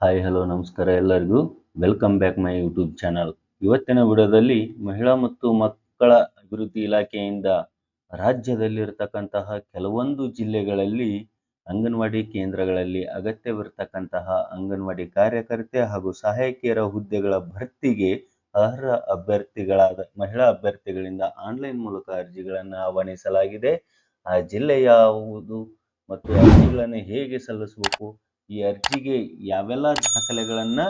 Hi hello ನಮಸ್ಕಾರ ಎಲ್ಲರಿಗೂ. Welcome back my YouTube channel ಇವತ್ತಿನ ವಿಡಿಯೋದಲ್ಲಿ ಮಹಿಳಾ ಮತ್ತು ಮಕ್ಕಳ ಅಭಿವೃದ್ಧಿ ಇಲಾಖೆಯಿಂದ ರಾಜ್ಯದಲ್ಲಿರತಕ್ಕಂತಹ ಕೆಲವೊಂದು ಜಿಲ್ಲೆಗಳಲ್ಲಿ ಅಂಗನವಾಡಿ ಕೇಂದ್ರಗಳಲ್ಲಿ ಅಗತ್ಯವಿರತಕ್ಕಂತಹ ಅಂಗನವಾಡಿ ಕಾರ್ಯಕರ್ತೆ ಹಾಗೂ ಸಹಾಯಕಿಯರ ಹುದ್ದೆಗಳ ಭರ್ತಿಗೆ ಅರ್ಹ ಅಭ್ಯರ್ಥಿಗಳಾದ, ಮಹಿಳಾ ಅಭ್ಯರ್ಥಿಗಳಿಂದ ಆನ್ಲೈನ್ ಮೂಲಕ ಅರ್ಜಿಗಳನ್ನು ಆಹ್ವಾನಿಸಲಾಗಿದೆ. ಆ ಜಿಲ್ಲೆ ಯಾವುದು ಮತ್ತು ಅರ್ಜಿಗಳನ್ನು ಹೇಗೆ ಸಲ್ಲಿಸಬೇಕು? ಈ ಅರ್ಜಿಗೆ ಯಾವೆಲ್ಲ ದಾಖಲೆಗಳನ್ನ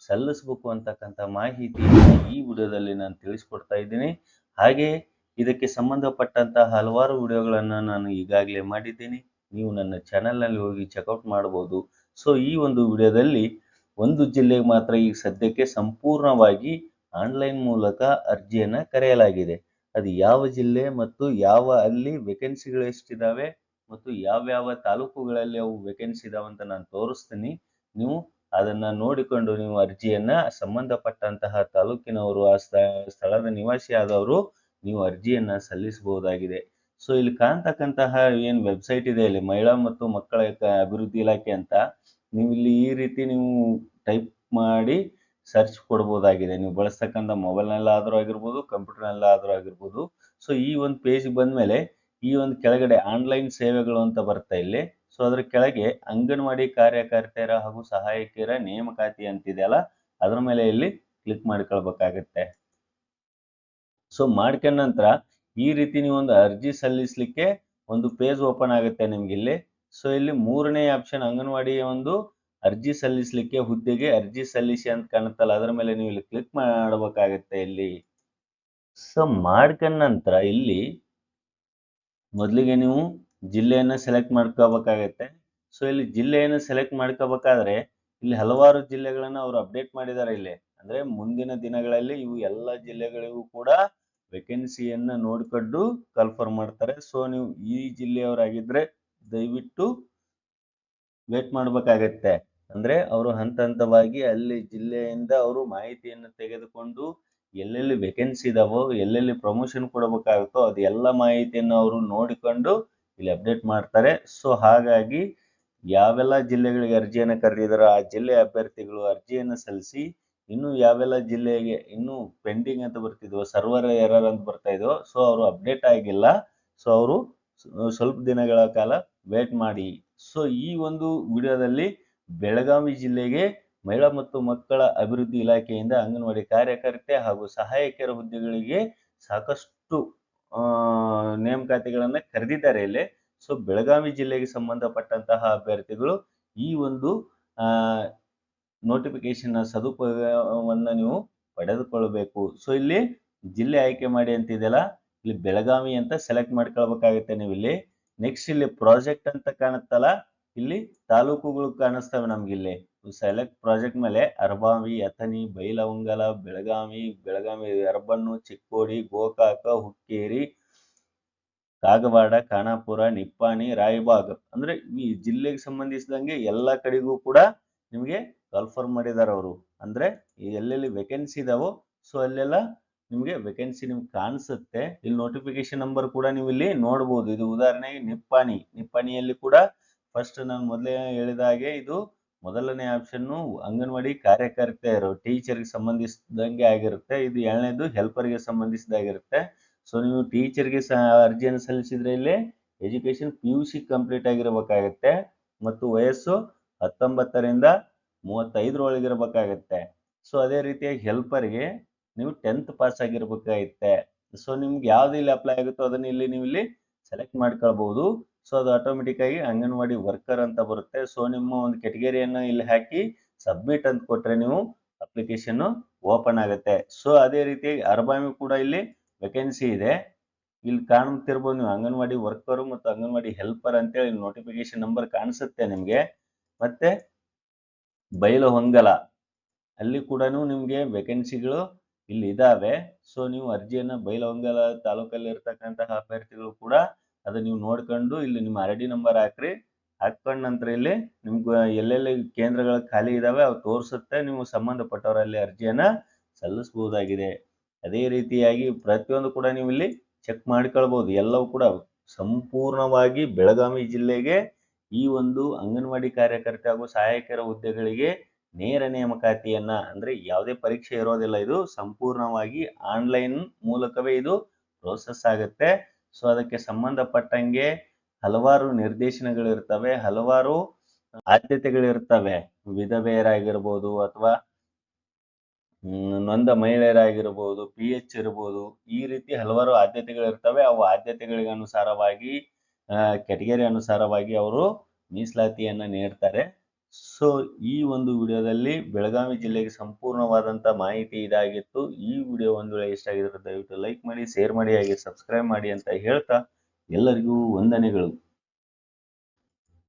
ಸಲ್ಲಿಸಬೇಕು ಅಂತಕ್ಕಂಥ ಮಾಹಿತಿ ಈ ವಿಡಿಯೋದಲ್ಲಿ ನಾನು ತಿಳಿಸ್ಕೊಡ್ತಾ ಇದ್ದೀನಿ. ಹಾಗೆ ಇದಕ್ಕೆ ಸಂಬಂಧಪಟ್ಟಂತಹ ಹಲವಾರು ವಿಡಿಯೋಗಳನ್ನು ನಾನು ಈಗಾಗಲೇ ಮಾಡಿದ್ದೀನಿ. ನೀವು ನನ್ನ ಚಾನೆಲ್ನಲ್ಲಿ ಹೋಗಿ ಚೆಕ್ಔಟ್ ಮಾಡ್ಬೋದು. ಸೊ, ಈ ಒಂದು ವಿಡಿಯೋದಲ್ಲಿ ಒಂದು ಜಿಲ್ಲೆಗೆ ಮಾತ್ರ ಈಗ ಸದ್ಯಕ್ಕೆ ಸಂಪೂರ್ಣವಾಗಿ ಆನ್ಲೈನ್ ಮೂಲಕ ಅರ್ಜಿಯನ್ನು ಕರೆಯಲಾಗಿದೆ. ಅದು ಯಾವ ಜಿಲ್ಲೆ ಮತ್ತು ಯಾವ ಅಲ್ಲಿ ವೇಕೆನ್ಸಿಗಳು ಎಷ್ಟಿದ್ದಾವೆ ಮತ್ತು ಯಾವ್ಯಾವ ತಾಲೂಕುಗಳಲ್ಲಿ ಅವು ವೇಕೆನ್ಸಿ ಇದಾವೆ ಅಂತ ನಾನು ತೋರಿಸ್ತೀನಿ. ನೀವು ಅದನ್ನ ನೋಡಿಕೊಂಡು ನೀವು ಅರ್ಜಿಯನ್ನ ಸಂಬಂಧಪಟ್ಟಂತಹ ತಾಲೂಕಿನವರು, ಆ ಸ್ಥ- ಸ್ಥಳದ ನಿವಾಸಿ ಆದವರು ನೀವು ಅರ್ಜಿಯನ್ನ ಸಲ್ಲಿಸಬಹುದಾಗಿದೆ. ಸೊ ಇಲ್ಲಿ ಕಾಣ್ತಕ್ಕಂತಹ ಏನ್ ವೆಬ್ಸೈಟ್ ಇದೆ, ಇಲ್ಲಿ ಮಹಿಳಾ ಮತ್ತು ಮಕ್ಕಳ ಅಭಿವೃದ್ಧಿ ಇಲಾಖೆ ಅಂತ, ನೀವು ಇಲ್ಲಿ ಈ ರೀತಿ ನೀವು ಟೈಪ್ ಮಾಡಿ ಸರ್ಚ್ ಕೊಡ್ಬೋದಾಗಿದೆ. ನೀವು ಬಳಸ್ತಕ್ಕಂಥ ಮೊಬೈಲ್ನಲ್ಲಾದರೂ ಆಗಿರ್ಬೋದು ಕಂಪ್ಯೂಟರ್ನಲ್ಲಾದರೂ ಆಗಿರ್ಬೋದು. ಸೊ ಈ ಒಂದು ಪೇಜ್ ಬಂದ್ಮೇಲೆ ಈ ಒಂದು ಕೆಳಗಡೆ ಆನ್ಲೈನ್ ಸೇವೆಗಳು ಅಂತ ಬರ್ತಾ ಇಲ್ಲಿ. ಸೊ ಅದ್ರ ಕೆಳಗೆ ಅಂಗನವಾಡಿ ಕಾರ್ಯಕರ್ತೆಯರ ಹಾಗೂ ಸಹಾಯಕಿಯರ ನೇಮಕಾತಿ ಅಂತಿದೆಯಲ್ಲ ಅದ್ರ ಮೇಲೆ ಇಲ್ಲಿ ಕ್ಲಿಕ್ ಮಾಡ್ಕೊಳ್ಬೇಕಾಗತ್ತೆ. ಸೊ ಮಾಡ್ಕೊಂಡ ನಂತರ ಈ ರೀತಿ ನೀವು ಒಂದು ಅರ್ಜಿ ಸಲ್ಲಿಸ್ಲಿಕ್ಕೆ ಒಂದು ಪೇಜ್ ಓಪನ್ ಆಗುತ್ತೆ ನಿಮ್ಗೆ ಇಲ್ಲಿ. ಸೊ ಇಲ್ಲಿ ಮೂರನೇ ಆಪ್ಷನ್ ಅಂಗನವಾಡಿಯ ಒಂದು ಅರ್ಜಿ ಸಲ್ಲಿಸ್ಲಿಕ್ಕೆ ಹುದ್ದೆಗೆ ಅರ್ಜಿ ಸಲ್ಲಿಸಿ ಅಂತ ಕಾಣುತ್ತಲ್ಲ, ಅದರ ಮೇಲೆ ನೀವು ಇಲ್ಲಿ ಕ್ಲಿಕ್ ಮಾಡಬೇಕಾಗತ್ತೆ ಇಲ್ಲಿ. ಸೊ ಮಾಡ್ಕೊಂಡ ನಂತರ ಇಲ್ಲಿ ಮೊದಲಿಗೆ ನೀವು ಜಿಲ್ಲೆಯನ್ನು ಸೆಲೆಕ್ಟ್ ಮಾಡ್ಕೋಬೇಕಾಗತ್ತೆ. ಸೊ ಇಲ್ಲಿ ಜಿಲ್ಲೆಯನ್ನು ಸೆಲೆಕ್ಟ್ ಮಾಡ್ಕೋಬೇಕಾದ್ರೆ ಇಲ್ಲಿ ಹಲವಾರು ಜಿಲ್ಲೆಗಳನ್ನ ಅವರು ಅಪ್ಡೇಟ್ ಮಾಡಿದ್ದಾರೆ ಇಲ್ಲಿ. ಅಂದ್ರೆ ಮುಂದಿನ ದಿನಗಳಲ್ಲಿ ಇವು ಎಲ್ಲ ಜಿಲ್ಲೆಗಳಿಗೂ ಕೂಡ ವೇಕೆನ್ಸಿಯನ್ನ ನೋಡ್ಕೊಂಡು ಕನ್ಫರ್ಮ್ ಮಾಡ್ತಾರೆ. ಸೊ ನೀವು ಈ ಜಿಲ್ಲೆಯವರಾಗಿದ್ರೆ ದಯವಿಟ್ಟು ವೇಟ್ ಮಾಡ್ಬೇಕಾಗತ್ತೆ. ಅಂದ್ರೆ ಅವರು ಹಂತ ಹಂತವಾಗಿ ಅಲ್ಲಿ ಜಿಲ್ಲೆಯಿಂದ ಅವರು ಮಾಹಿತಿಯನ್ನು ತೆಗೆದುಕೊಂಡು ಎಲ್ಲೆಲ್ಲಿ ವೇಕೆನ್ಸಿ ಇದಾವೋ, ಎಲ್ಲೆಲ್ಲಿ ಪ್ರಮೋಷನ್ ಕೊಡಬೇಕಾಗುತ್ತೋ ಅದೆಲ್ಲ ಮಾಹಿತಿಯನ್ನು ಅವರು ನೋಡಿಕೊಂಡು ಇಲ್ಲಿ ಅಪ್ಡೇಟ್ ಮಾಡ್ತಾರೆ. ಸೊ ಹಾಗಾಗಿ ಯಾವೆಲ್ಲ ಜಿಲ್ಲೆಗಳಿಗೆ ಅರ್ಜಿಯನ್ನು ಕರೆದಿದಾರೋ ಆ ಜಿಲ್ಲೆ ಅಭ್ಯರ್ಥಿಗಳು ಅರ್ಜಿಯನ್ನು ಸಲ್ಲಿಸಿ ಇನ್ನು ಯಾವೆಲ್ಲ ಜಿಲ್ಲೆಗೆ ಇನ್ನು ಪೆಂಡಿಂಗ್ ಅಂತ ಬರ್ತಿದ್ವು ಸರ್ವರ್ ಎರರ್ ಅಂತ ಬರ್ತಾ ಇದ್ವು ಸೊ ಅವರು ಅಪ್ಡೇಟ್ ಆಗಿಲ್ಲ. ಸೊ ಅವರು ಸ್ವಲ್ಪ ದಿನಗಳ ಕಾಲ ವೇಟ್ ಮಾಡಿ. ಸೊ ಈ ಒಂದು ವಿಡಿಯೋದಲ್ಲಿ ಬೆಳಗಾವಿ ಜಿಲ್ಲೆಗೆ ಮಹಿಳಾ ಮತ್ತು ಮಕ್ಕಳ ಅಭಿವೃದ್ಧಿ ಇಲಾಖೆಯಿಂದ ಅಂಗನವಾಡಿ ಕಾರ್ಯಕರ್ತೆ ಹಾಗೂ ಸಹಾಯಕಿಯರ ಹುದ್ದೆಗಳಿಗೆ ಸಾಕಷ್ಟು ನೇಮಕಾತಿಗಳನ್ನ ಕರೆದಿದ್ದಾರೆ ಇಲ್ಲಿ. ಸೊ, ಬೆಳಗಾವಿ ಜಿಲ್ಲೆಗೆ ಸಂಬಂಧಪಟ್ಟಂತಹ ಅಭ್ಯರ್ಥಿಗಳು ಈ ಒಂದು ನೋಟಿಫಿಕೇಶನ್ ಸದುಪಯೋಗವನ್ನ ನೀವು ಪಡೆದುಕೊಳ್ಳಬೇಕು ಸೊ, ಇಲ್ಲಿ ಜಿಲ್ಲೆ ಆಯ್ಕೆ ಮಾಡಿ ಅಂತಿದೆಯಲ್ಲ ಇಲ್ಲಿ ಬೆಳಗಾವಿ ಅಂತ ಸೆಲೆಕ್ಟ್ ಮಾಡ್ಕೊಳ್ಬೇಕಾಗತ್ತೆ ನೀವು ಇಲ್ಲಿ ನೆಕ್ಸ್ಟ್ ಇಲ್ಲಿ ಪ್ರಾಜೆಕ್ಟ್ ಅಂತ ಕಾಣುತ್ತಲ್ಲ, ಇಲ್ಲಿ ತಾಲೂಕುಗಳು ಕಾಣಿಸ್ತವೆ ನಮ್ಗೆ ಇಲ್ಲಿ. ಸೆಲೆಕ್ಟ್ ಪ್ರಾಜೆಕ್ಟ್ ಮೇಲೆ ಅರಬಾವಿ, ಅಥಣಿ, ಬೈಲಹೊಂಗಲ, ಬೆಳಗಾವಿ ಬೆಳಗಾವಿ ಅರಬನ್ನು, ಚಿಕ್ಕೋಡಿ, ಗೋಕಾಕ, ಹುಕ್ಕೇರಿ, ಕಾಗವಾಡ, ಖಾನಾಪುರ, ನಿಪ್ಪಾಣಿ, ರಾಯಬಾಗ್. ಅಂದ್ರೆ ಈ ಜಿಲ್ಲೆಗೆ ಸಂಬಂಧಿಸಿದಂಗೆ ಎಲ್ಲ ಕಡೆಗೂ ಕೂಡ ನಿಮಗೆ ಕಲ್ಫರ್ ಮಾಡಿದಾರೆ ಅವರು. ಅಂದ್ರೆ ಎಲ್ಲೆಲ್ಲಿ ವೇಕೆನ್ಸಿ ಇದಾವೋ ಸೊ ಅಲ್ಲೆಲ್ಲ ನಿಮಗೆ ವೇಕೆನ್ಸಿ ನಿಮ್ಗೆ ಕಾಣಿಸುತ್ತೆ. ಇಲ್ಲಿ ನೋಟಿಫಿಕೇಶನ್ ನಂಬರ್ ಕೂಡ ನೀವು ಇಲ್ಲಿ ನೋಡಬಹುದು ಇದು ಉದಾಹರಣೆಗೆ ನಿಪ್ಪಾಣಿ. ನಿಪ್ಪಾಣಿಯಲ್ಲಿ ಕೂಡ ಫಸ್ಟ್ ನಾನು ಮೊದಲೇ ಹೇಳಿದ ಹಾಗೆ ಇದು ಮೊದಲನೇ ಆಪ್ಷನ್ನು ಅಂಗನವಾಡಿ ಕಾರ್ಯಕರ್ತೆಯರು ಟೀಚರ್ಗೆ ಸಂಬಂಧಿಸಿದಂಗೆ ಆಗಿರುತ್ತೆ. ಇದು ಎರಡನೇದು ಹೆಲ್ಪರ್ಗೆ ಸಂಬಂಧಿಸಿದಾಗಿರುತ್ತೆ ಸೊ ನೀವು ಟೀಚರ್ಗೆ ಸಹ ಅರ್ಜಿಯನ್ನು ಸಲ್ಲಿಸಿದ್ರೆ ಇಲ್ಲಿ education P U C complete ಆಗಿರಬೇಕಾಗತ್ತೆ. ಮತ್ತು ವಯಸ್ಸು ಹತ್ತೊಂಬತ್ತರಿಂದ ಇರಬೇಕಾಗುತ್ತೆ. ಸೊ ಅದೇ ರೀತಿಯಾಗಿ ಹೆಲ್ಪರ್ಗೆ ನೀವು ಟೆಂತ್ ಪಾಸ್ ಆಗಿರ್ಬೇಕಾಗತ್ತೆ. ಸೊ ನಿಮ್ಗೆ ಯಾವ್ದು ಇಲ್ಲಿ ಅಪ್ಲೈ ಆಗುತ್ತೋ ಅದನ್ನ ಇಲ್ಲಿ ನೀವು ಇಲ್ಲಿ ಸೆಲೆಕ್ಟ್ ಮಾಡ್ಕೊಳ್ಬಹುದು ಸೊ ಅದು ಆಟೋಮೆಟಿಕ್ ಆಗಿ ಅಂಗನವಾಡಿ ವರ್ಕರ್ ಅಂತ ಬರುತ್ತೆ. ಸೊ ನಿಮ್ಮ ಒಂದು ಕೆಟಗರಿಯನ್ನು ಇಲ್ಲಿ ಹಾಕಿ ಸಬ್ಮಿಟ್ ಅಂತ ಕೊಟ್ರೆ ನೀವು ಅಪ್ಲಿಕೇಶನ್ ಓಪನ್ ಆಗುತ್ತೆ. ಸೊ ಅದೇ ರೀತಿ ಅರ್ಬಾಮಿ ಕೂಡ ಇಲ್ಲಿ ವೆಕೆನ್ಸಿ ಇದೆ. ಇಲ್ಲಿ ಕಾಣ್ತಿರ್ಬೋದು ನೀವು ಅಂಗನವಾಡಿ ವರ್ಕರು ಮತ್ತು ಅಂಗನವಾಡಿ ಹೆಲ್ಪರ್ ಅಂತೇಳಿ ನೋಟಿಫಿಕೇಶನ್ ನಂಬರ್ ಕಾಣಿಸುತ್ತೆ ನಿಮಗೆ. ಮತ್ತೆ ಬಯಲು ಹೊಂಗಲ, ಅಲ್ಲಿ ಕೂಡ ನಿಮಗೆ ವೇಕೆನ್ಸಿಗಳು ಇಲ್ಲಿ ಇದಾವೆ. ಸೊ ನೀವು ಅರ್ಜಿಯನ್ನ ಬೈಲಹೊಂಗಲ ತಾಲೂಕಲ್ಲಿ ಇರ್ತಕ್ಕಂತಹ ಅಭ್ಯರ್ಥಿಗಳು ಕೂಡ ಅದನ್ನ ನೀವು ನೋಡ್ಕೊಂಡು ಇಲ್ಲಿ ನಿಮ್ಮ ಆರ್ ಡಿ ನಂಬರ್ ಹಾಕ್ರಿ. ಹಾಕೊಂಡ ನಂತರ ಇಲ್ಲಿ ನಿಮ್ಗೆ ಎಲ್ಲೆಲ್ಲಿ ಕೇಂದ್ರಗಳು ಖಾಲಿ ಇದಾವೆ ಅವು ತೋರಿಸುತ್ತೆ. ನೀವು ಸಂಬಂಧಪಟ್ಟವರಲ್ಲಿ ಅರ್ಜಿಯನ್ನ ಸಲ್ಲಿಸಬಹುದಾಗಿದೆ ಅದೇ ರೀತಿಯಾಗಿ ಪ್ರತಿಯೊಂದು ಕೂಡ ನೀವು ಇಲ್ಲಿ ಚೆಕ್ ಮಾಡ್ಕೊಳ್ಬಹುದು ಎಲ್ಲವೂ ಕೂಡ ಸಂಪೂರ್ಣವಾಗಿ ಬೆಳಗಾವಿ ಜಿಲ್ಲೆಗೆ ಈ ಒಂದು ಅಂಗನವಾಡಿ ಕಾರ್ಯಕರ್ತೆ ಹಾಗೂ ಸಹಾಯಕರ ಹುದ್ದೆಗಳಿಗೆ ನೇರ ನೇಮಕಾತಿಯನ್ನ ಅಂದ್ರೆ ಯಾವುದೇ ಪರೀಕ್ಷೆ ಇರೋದಿಲ್ಲ ಇದು. ಸಂಪೂರ್ಣವಾಗಿ ಆನ್ಲೈನ್ ಮೂಲಕವೇ ಇದು ಪ್ರೋಸೆಸ್ ಆಗುತ್ತೆ. ಸೊ ಅದಕ್ಕೆ ಸಂಬಂಧಪಟ್ಟಂಗೆ ಹಲವಾರು ನಿರ್ದೇಶನಗಳಿರ್ತವೆ, ಹಲವಾರು ಆದ್ಯತೆಗಳಿರ್ತವೆ. ವಿಧವೆಯರಾಗಿರ್ಬೋದು ಅಥವಾ ನೊಂದ ಮಹಿಳೆಯರಾಗಿರ್ಬೋದು ಪಿ ಎಚ್ ಇರ್ಬೋದು, ಈ ರೀತಿ ಹಲವಾರು ಆದ್ಯತೆಗಳಿರ್ತವೆ. ಅವು ಆದ್ಯತೆಗಳಿಗೆ ಅನುಸಾರವಾಗಿ ಕೆಟಗರಿ ಅನುಸಾರವಾಗಿ ಅವರು ಮೀಸಲಾತಿಯನ್ನ ನೀಡ್ತಾರೆ. ಸೊ ಈ ಒಂದು ವಿಡಿಯೋದಲ್ಲಿ ಬೆಳಗಾವಿ ಜಿಲ್ಲೆಗೆ ಸಂಪೂರ್ಣವಾದಂತ ಮಾಹಿತಿ ಇದಾಗಿತ್ತು. ಈ ವಿಡಿಯೋ ಒಂದು ವೇಳೆ ಇಷ್ಟ ಆಗಿದ್ರೆ ದಯವಿಟ್ಟು ಲೈಕ್ ಮಾಡಿ ಶೇರ್ ಮಾಡಿ, ಹಾಗೆ ಸಬ್ಸ್ಕ್ರೈಬ್ ಮಾಡಿ ಅಂತ ಹೇಳ್ತಾ ಎಲ್ಲರಿಗೂ ವಂದನೆಗಳು.